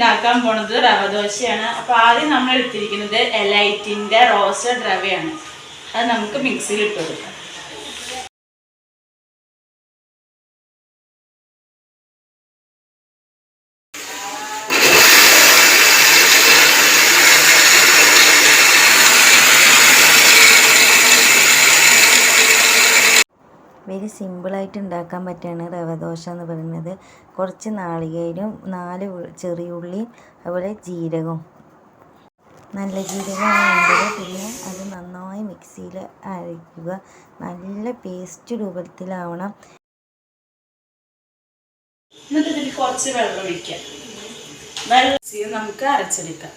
ഉണ്ടാക്കാൻ പോണത് റവ ദോശയാണ് അപ്പോൾ ആദ്യം നമ്മൾ എടുത്തിരിക്കുന്നത് എലൈറ്റിന്റെ റോസ്റ്റഡ് റവയാണ്. അത് നമുക്ക് മിക്സിയിൽ ഇട്ട് കൊടുക്കാം. വെരി സിമ്പിളായിട്ട് ഉണ്ടാക്കാൻ പറ്റുകയാണ് റവ ദോശ എന്ന് പറയുന്നത്. കുറച്ച് നാളികേരും നാല് ചെറിയുള്ളിയും അതുപോലെ ജീരകവും നല്ല ജീരകം വേണ്ടത്. പിന്നെ അത് നന്നായി മിക്സിയിൽ അരയ്ക്കുക നല്ല പേസ്റ്റ് രൂപത്തിലാവണം. എന്നിട്ട് കുറച്ച് വെള്ളം ഒഴിക്കാം നമുക്ക് അരച്ചെടുക്കാം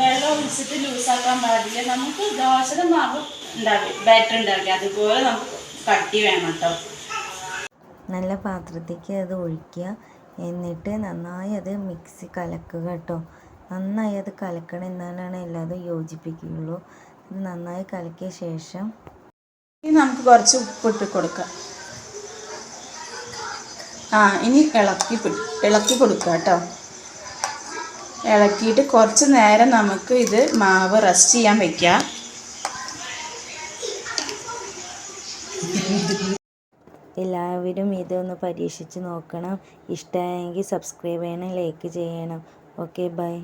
വെള്ളം ഒഴിച്ചിട്ട് ലൂസാക്കാൻ പാടില്ല. നമുക്ക് ദോശയുടെ മാവ് ഉണ്ടാക്കി ബാറ്റർ ഉണ്ടാക്കി അതുപോലെ നമുക്ക് കട്ടി വേണം കേട്ടോ നല്ല പാത്രത്തേക്ക് അത് ഒഴിക്കുക. എന്നിട്ട് നന്നായി അത് മിക്സി കലക്കുക കേട്ടോ നന്നായി അത് കലക്കണം എന്നാലാണ് എല്ലാതും യോജിപ്പിക്കുകയുള്ളൂ. ഇത് നന്നായി കലക്കിയ ശേഷം ഇനി നമുക്ക് കുറച്ച് ഉപ്പിട്ട് കൊടുക്കാം. ആ ഇനി ഇളക്കി ഇളക്കി കൊടുക്കുക കേട്ടോ ഇളക്കിയിട്ട് കുറച്ച് നേരം നമുക്ക് ഇത് മാവ് റെസ്റ്റ് ചെയ്യാൻ വെക്കാം. എല്ലാവരും ഇതൊന്ന് പരീക്ഷിച്ച് നോക്കണം. ഇഷ്ടമായെങ്കിൽ സബ്സ്ക്രൈബ് ചെയ്യണം ലൈക്ക് ചെയ്യണം. Okay bye.